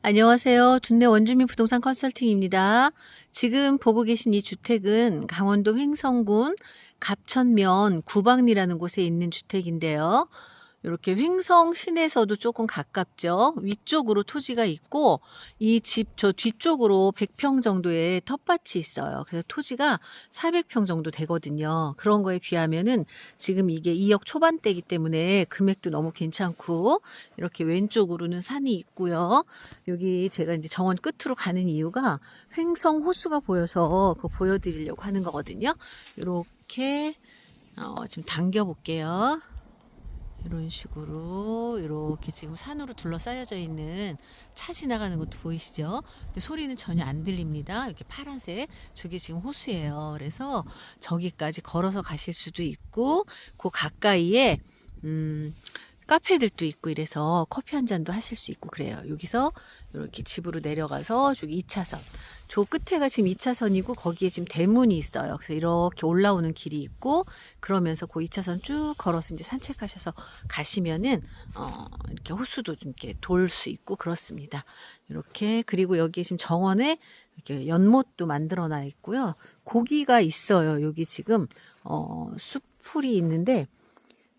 안녕하세요. 둔내 원주민 부동산 컨설팅입니다. 지금 보고 계신 이 주택은 강원도 횡성군 갑천면 구방리라는 곳에 있는 주택인데요. 이렇게 횡성 시내에서도 조금 가깝죠. 위쪽으로 토지가 있고 이 집 저 뒤쪽으로 100평 정도의 텃밭이 있어요. 그래서 토지가 400평 정도 되거든요. 그런 거에 비하면은 지금 이게 2억 초반대이기 때문에 금액도 너무 괜찮고 이렇게 왼쪽으로는 산이 있고요. 여기 제가 이제 정원 끝으로 가는 이유가 횡성 호수가 보여서 그거 보여드리려고 하는 거거든요. 이렇게 어, 지금 당겨 볼게요. 이런 식으로 이렇게 지금 산으로 둘러싸여져 있는 차 지나가는 것도 보이시죠? 근데 소리는 전혀 안 들립니다. 이렇게 파란색 저게 지금 호수예요. 그래서 저기까지 걸어서 가실 수도 있고 그 가까이에 음 카페들도 있고 이래서 커피 한 잔도 하실 수 있고 그래요. 여기서 이렇게 집으로 내려가서 저기 2차선. 저 끝에가 지금 2차선이고 거기에 지금 대문이 있어요. 그래서 이렇게 올라오는 길이 있고 그러면서 그 2차선 쭉 걸어서 이제 산책하셔서 가시면은 어 이렇게 호수도 좀 이렇게 돌 수 있고 그렇습니다. 이렇게 그리고 여기 지금 정원에 이렇게 연못도 만들어 놔 있고요. 고기가 있어요. 여기 지금 어 숲풀이 있는데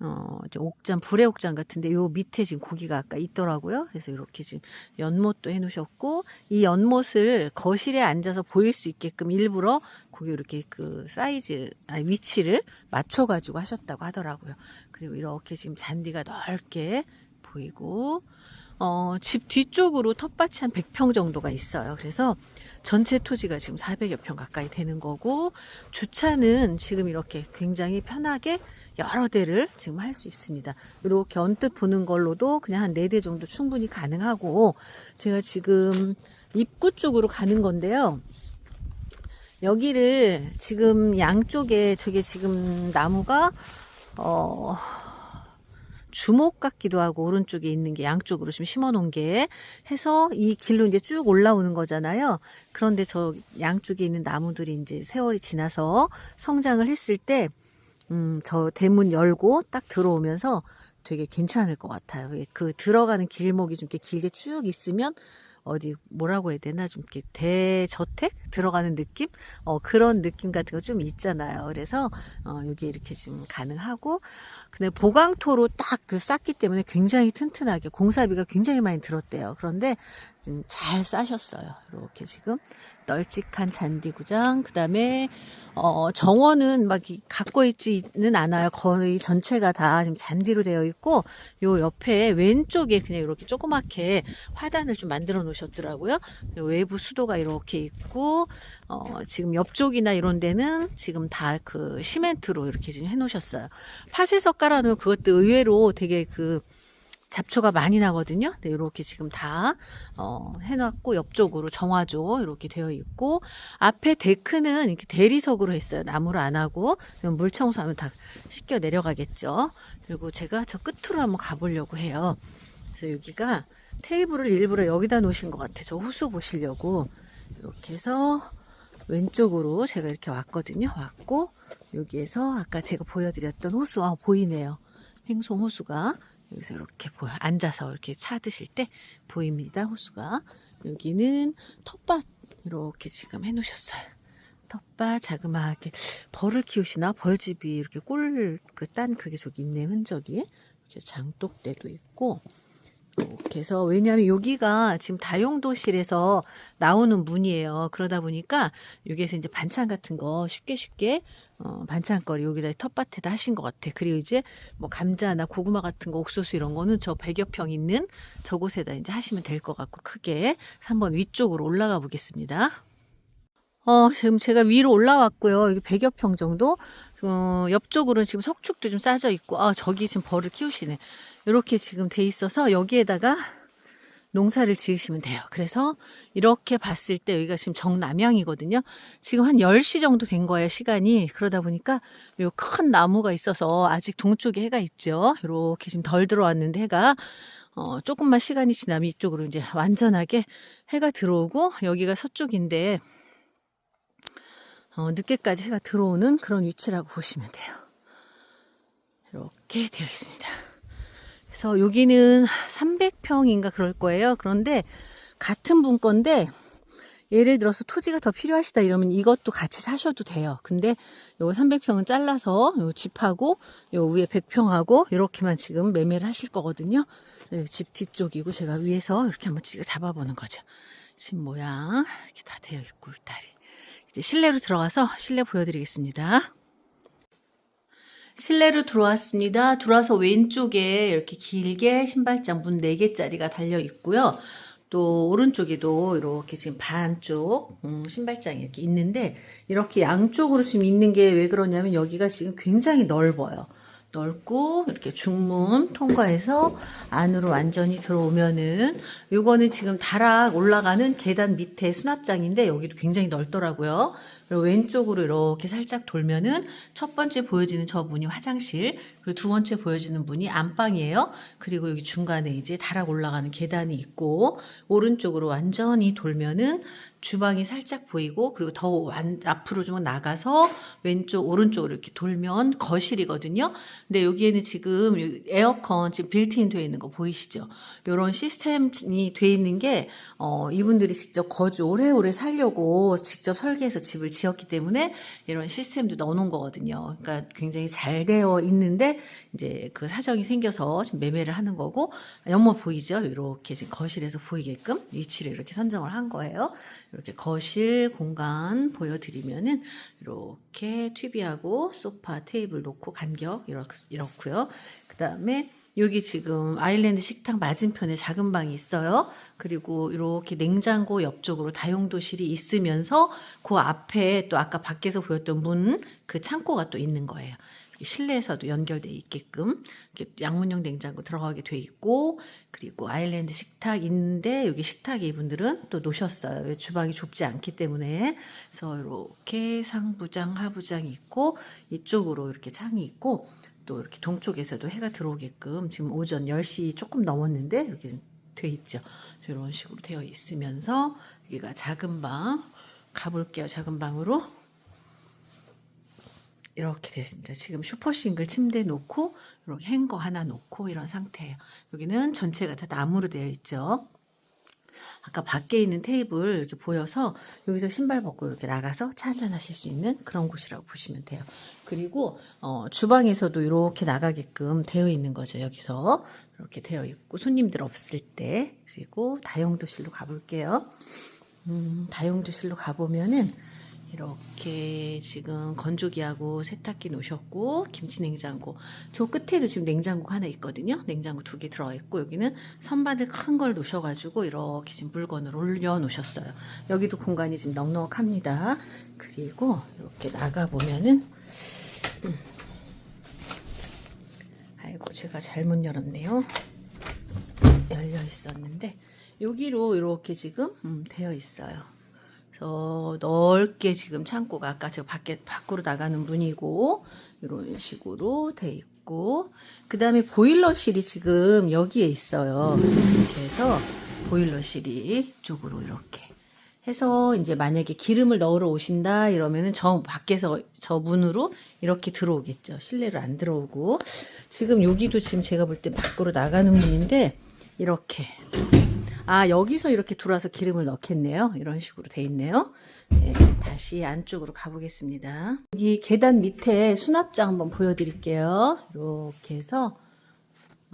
어, 옥장, 불의 옥장 같은데 요 밑에 지금 고기가 아까 있더라고요. 그래서 이렇게 지금 연못도 해 놓으셨고 이 연못을 거실에 앉아서 보일 수 있게끔 일부러 거기 이렇게 그 사이즈, 아니 위치를 맞춰 가지고 하셨다고 하더라고요. 그리고 이렇게 지금 잔디가 넓게 보이고 어, 집 뒤쪽으로 텃밭이 한 100평 정도가 있어요. 그래서 전체 토지가 지금 400여 평 가까이 되는 거고 주차는 지금 이렇게 굉장히 편하게 여러 대를 지금 할 수 있습니다. 이렇게 언뜻 보는 걸로도 그냥 한 네 대 정도 충분히 가능하고 제가 지금 입구 쪽으로 가는 건데요. 여기를 지금 양쪽에 저게 지금 나무가 어 주목 같기도 하고 오른쪽에 있는 게 양쪽으로 지금 심어 놓은 게 해서 이 길로 이제 쭉 올라오는 거잖아요. 그런데 저 양쪽에 있는 나무들이 이제 세월이 지나서 성장을 했을 때 음, 저 대문 열고 딱 들어오면서 되게 괜찮을 것 같아요. 그 들어가는 길목이 좀 이렇게 길게 쭉 있으면 어디 뭐라고 해야 되나? 좀 이렇게 대저택? 들어가는 느낌? 어 그런 느낌 같은 거 좀 있잖아요. 그래서 어 여기 이렇게 지금 가능하고. 근데 보강토로 딱그 쌌기 때문에 굉장히 튼튼하게 공사비가 굉장히 많이 들었대요. 그런데 잘 싸셨어요 이렇게 지금 널찍한 잔디구장 그다음에 어 정원은 막 이- 갖고 있지는 않아요 거의 전체가 다 지금 잔디로 되어 있고 요 옆에 왼쪽에 그냥 이렇게 조그맣게 화단을 좀 만들어 놓으셨더라고요. 외부 수도가 이렇게 있고 어, 지금 옆쪽이나 이런 데는 지금 다 그 시멘트로 이렇게 지금 해 놓으셨어요. 팥에서 깔아놓으면 그것도 의외로 되게 그 잡초가 많이 나거든요. 네, 이렇게 지금 다 어, 해놨고 옆쪽으로 정화조 이렇게 되어 있고 앞에 데크는 이렇게 대리석으로 했어요. 나무로 안 하고 물 청소하면 다 씻겨 내려가겠죠. 그리고 제가 저 끝으로 한번 가보려고 해요. 그래서 여기가 테이블을 일부러 여기다 놓으신 것 같아요. 저 호수 보시려고 이렇게 해서 왼쪽으로 제가 이렇게 왔거든요. 왔고 여기에서 아까 제가 보여드렸던 호수 아 보이네요. 횡성 호수가 여기서 이렇게 보여 앉아서 이렇게 차 드실 때 보입니다. 호수가 여기는 텃밭 이렇게 지금 해놓으셨어요. 텃밭 자그마하게 벌을 키우시나 벌집이 이렇게 꿀 그 딴 그게 저기 있네 흔적이 이렇게 장독대도 있고 이렇게 해서 왜냐하면 여기가 지금 다용도실에서 나오는 문이에요. 그러다 보니까 여기에서 이제 반찬 같은 거 쉽게 쉽게 어, 반찬거리 여기다 텃밭에다 하신 것 같아. 그리고 이제 뭐 감자나 고구마 같은 거 옥수수 이런 거는 저 100여 평 있는 저곳에다 이제 하시면 될 것 같고 크게 그래서 한번 위쪽으로 올라가 보겠습니다. 어, 지금 제가 위로 올라왔고요. 여기 100여 평 정도. 어, 옆쪽으로는 지금 석축도 좀 싸져 있고, 아, 저기 지금 벌을 키우시네. 이렇게 지금 돼 있어서 여기에다가 농사를 지으시면 돼요. 그래서 이렇게 봤을 때 여기가 지금 정남향이거든요. 지금 한 10시 정도 된 거예요, 시간이. 그러다 보니까 요 큰 나무가 있어서 아직 동쪽에 해가 있죠. 이렇게 지금 덜 들어왔는데 해가 어, 조금만 시간이 지나면 이쪽으로 이제 완전하게 해가 들어오고 여기가 서쪽인데 어, 늦게까지 해가 들어오는 그런 위치라고 보시면 돼요. 이렇게 되어 있습니다. 그래서 여기는 300평인가 그럴 거예요. 그런데 같은 분 건데 예를 들어서 토지가 더 필요하시다 이러면 이것도 같이 사셔도 돼요. 근데 요거 300평은 잘라서 요 집하고 요 위에 100평하고 이렇게만 지금 매매를 하실 거거든요. 네, 집 뒤쪽이고 제가 위에서 이렇게 한번 찍어 잡아보는 거죠. 집 모양 이렇게 다 되어 있고 울타리. 이제 실내로 들어가서 실내 보여드리겠습니다. 실내로 들어왔습니다. 들어와서 왼쪽에 이렇게 길게 신발장 문 4개짜리가 달려 있고요. 또 오른쪽에도 이렇게 지금 반쪽 음, 신발장이 이렇게 있는데 이렇게 양쪽으로 지금 있는 게 왜 그러냐면 여기가 지금 굉장히 넓어요. 넓고 이렇게 중문 통과해서 안으로 완전히 들어오면은 요거는 지금 다락 올라가는 계단 밑에 수납장인데 여기도 굉장히 넓더라고요. 그리고 왼쪽으로 이렇게 살짝 돌면은 첫 번째 보여지는 저 문이 화장실, 그리고 두 번째 보여지는 문이 안방이에요. 그리고 여기 중간에 이제 다락 올라가는 계단이 있고 오른쪽으로 완전히 돌면은 주방이 살짝 보이고 그리고 더 완, 앞으로 좀 나가서 왼쪽 오른쪽으로 이렇게 돌면 거실이거든요. 근데 여기에는 지금 이 에어컨 지금 빌트인 되어 있는 거 보이시죠? 이런 시스템이 돼 있는 게 어, 이분들이 직접 거주 오래오래 살려고 직접 설계해서 집을 지었기 때문에 이런 시스템도 넣어놓은 거거든요. 그러니까 굉장히 잘 되어 있는데 이제 그 사정이 생겨서 지금 매매를 하는 거고 연못 보이죠? 이렇게 지금 거실에서 보이게끔 위치를 이렇게 선정을 한 거예요. 이렇게 거실 공간 보여드리면은 이렇게 TV하고 소파 테이블 놓고 간격 이렇, 이렇고요. 그 다음에 여기 지금 아일랜드 식탁 맞은편에 작은 방이 있어요. 그리고 이렇게 냉장고 옆쪽으로 다용도실이 있으면서 그 앞에 또 아까 밖에서 보였던 문 그 창고가 또 있는 거예요. 실내에서도 연결돼 있게끔 이렇게 양문형 냉장고 들어가게 돼 있고 그리고 아일랜드 식탁 있는데 여기 식탁에 이분들은 또 놓으셨어요. 왜 주방이 좁지 않기 때문에 그래서 이렇게 상부장 하부장이 있고 이쪽으로 이렇게 창이 있고 또 이렇게 동쪽에서도 해가 들어오게끔 지금 오전 10시 조금 넘었는데 이렇게 돼 있죠. 이런 식으로 되어 있으면서 여기가 작은 방 가볼게요. 작은 방으로 이렇게 됐습니다. 지금 슈퍼싱글 침대 놓고 이렇게 행거 하나 놓고 이런 상태예요. 여기는 전체가 다 나무로 되어 있죠. 아까 밖에 있는 테이블 이렇게 보여서 여기서 신발 벗고 이렇게 나가서 차 한잔 하실 수 있는 그런 곳이라고 보시면 돼요. 그리고 어, 주방에서도 이렇게 나가게끔 되어 있는 거죠. 여기서 이렇게 되어 있고 손님들 없을 때 그리고 다용도실로 가볼게요. 음, 다용도실로 가보면은 이렇게 지금 건조기하고 세탁기 놓으셨고 김치 냉장고 저 끝에도 지금 냉장고 하나 있거든요. 냉장고 두 개 들어있고 여기는 선반을 큰 걸 놓으셔가지고 이렇게 지금 물건을 올려 놓으셨어요. 여기도 공간이 지금 넉넉합니다. 그리고 이렇게 나가 보면은 음. 아이고 제가 잘못 열었네요. 열려 있었는데 여기로 이렇게 지금 음, 되어 있어요. 그래서 넓게 지금 창고가 아까 저 밖에 밖으로 나가는 문이고 이런 식으로 돼 있고 그 다음에 보일러실이 지금 여기에 있어요. 이렇게 해서 보일러실이 이쪽으로 이렇게 해서 이제 만약에 기름을 넣으러 오신다 이러면은 저 밖에서 저 문으로 이렇게 들어오겠죠. 실내로 안 들어오고 지금 여기도 지금 제가 볼 때 밖으로 나가는 문인데 이렇게 아 여기서 이렇게 들어와서 기름을 넣겠네요. 이런 식으로 돼 있네요. 네, 다시 안쪽으로 가보겠습니다. 여기 계단 밑에 수납장 한번 보여드릴게요. 이렇게 해서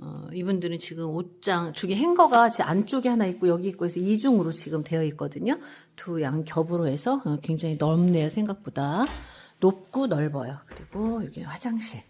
어, 이분들은 지금 옷장 저기 행거가 제 안쪽에 하나 있고 여기 있고 해서 이중으로 지금 되어 있거든요. 두 양 겹으로 해서 어, 굉장히 넓네요 생각보다 높고 넓어요. 그리고 여기 화장실.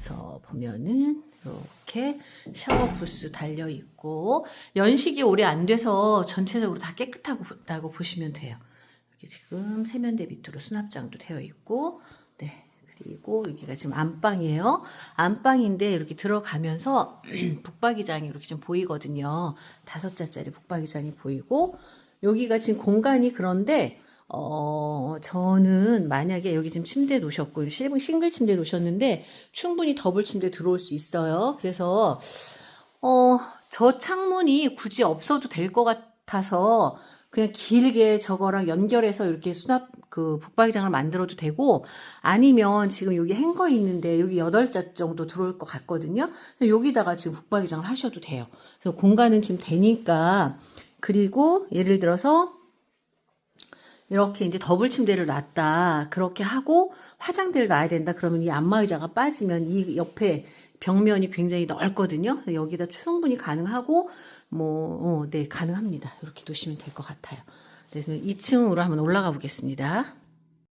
그래서 보면은 이렇게 샤워 부스 달려 있고 연식이 오래 안 돼서 전체적으로 다 깨끗하다고 보시면 돼요. 이렇게 지금 세면대 밑으로 수납장도 되어 있고 네. 그리고 여기가 지금 안방이에요. 안방인데 이렇게 들어가면서 북박이장이 이렇게 좀 보이거든요. 다섯 자짜리 북박이장이 보이고 여기가 지금 공간이 그런데 어, 저는 만약에 여기 지금 침대 놓으셨고, 싱글 침대 놓으셨는데, 충분히 더블 침대 들어올 수 있어요. 그래서, 어, 저 창문이 굳이 없어도 될 것 같아서 그냥 길게 저거랑 연결해서 이렇게 수납 그 북박이장을 만들어도 되고 아니면 지금 여기 행거 있는데 여기 여덟 자 정도 들어올 것 같거든요. 여기다가 지금 북박이장을 하셔도 돼요. 그래서 공간은 지금 되니까 그리고 예를 들어서 이렇게 이제 더블 침대를 놨다. 그렇게 하고 화장대를 놔야 된다. 그러면 이 안마 의자가 빠지면 이 옆에 벽면이 굉장히 넓거든요. 여기다 충분히 가능하고 뭐, 어, 네, 가능합니다. 이렇게 놓으시면 될 것 같아요. 그래서 2층으로 한번 올라가 보겠습니다.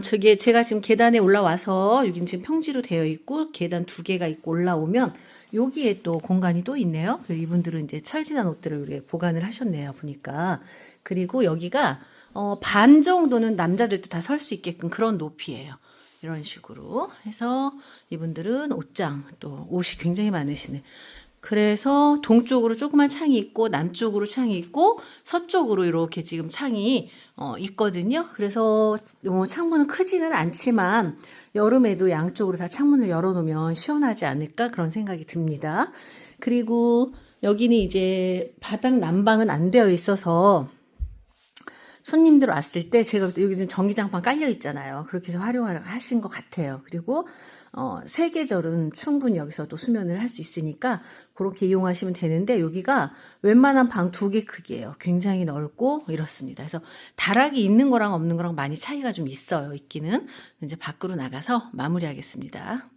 저게 제가 지금 계단에 올라와서 여기 지금 평지로 되어 있고 계단 두 개가 있고 올라오면 여기에 또 공간이 또 있네요. 이분들은 이제 철진한 옷들을 보관을 하셨네요. 보니까 그리고 여기가 어, 반 정도는 남자들도 다 설 수 있게끔 그런 높이예요. 이런 식으로 해서 이분들은 옷장 또 옷이 굉장히 많으시네. 그래서 동쪽으로 조그만 창이 있고 남쪽으로 창이 있고 서쪽으로 이렇게 지금 창이 어, 있거든요. 그래서 뭐 창문은 크지는 않지만 여름에도 양쪽으로 다 창문을 열어놓으면 시원하지 않을까 그런 생각이 듭니다. 그리고 여기는 이제 바닥 난방은 안 되어 있어서 손님들 왔을 때 제가 여기는 전기장판 깔려 있잖아요. 그렇게 해서 활용하신 것 같아요. 그리고 어, 세계절은 충분히 여기서도 수면을 할 수 있으니까 그렇게 이용하시면 되는데 여기가 웬만한 방 두 개 크기예요. 굉장히 넓고 이렇습니다. 그래서 다락이 있는 거랑 없는 거랑 많이 차이가 좀 있어요. 있기는 이제 밖으로 나가서 마무리하겠습니다.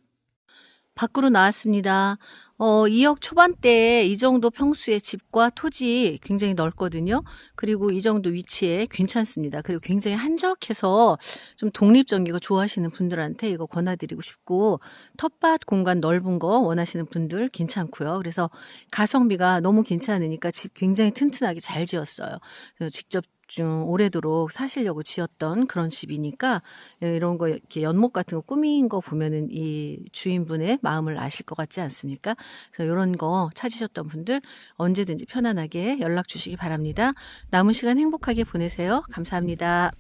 밖으로 나왔습니다. 어, 2억 초반대에 이 정도 평수의 집과 토지 굉장히 넓거든요. 그리고 이 정도 위치에 괜찮습니다. 그리고 굉장히 한적해서 좀 독립적이고 좋아하시는 분들한테 이거 권해드리고 싶고 텃밭 공간 넓은 거 원하시는 분들 괜찮고요. 그래서 가성비가 너무 괜찮으니까 집 굉장히 튼튼하게 잘 지었어요. 직접 좀 오래도록 사시려고 지었던 그런 집이니까 이런 거 이렇게 연못 같은 거 꾸민 거 보면은 이 주인분의 마음을 아실 것 같지 않습니까? 그래서 이런 거 찾으셨던 분들 언제든지 편안하게 연락 주시기 바랍니다. 남은 시간 행복하게 보내세요. 감사합니다.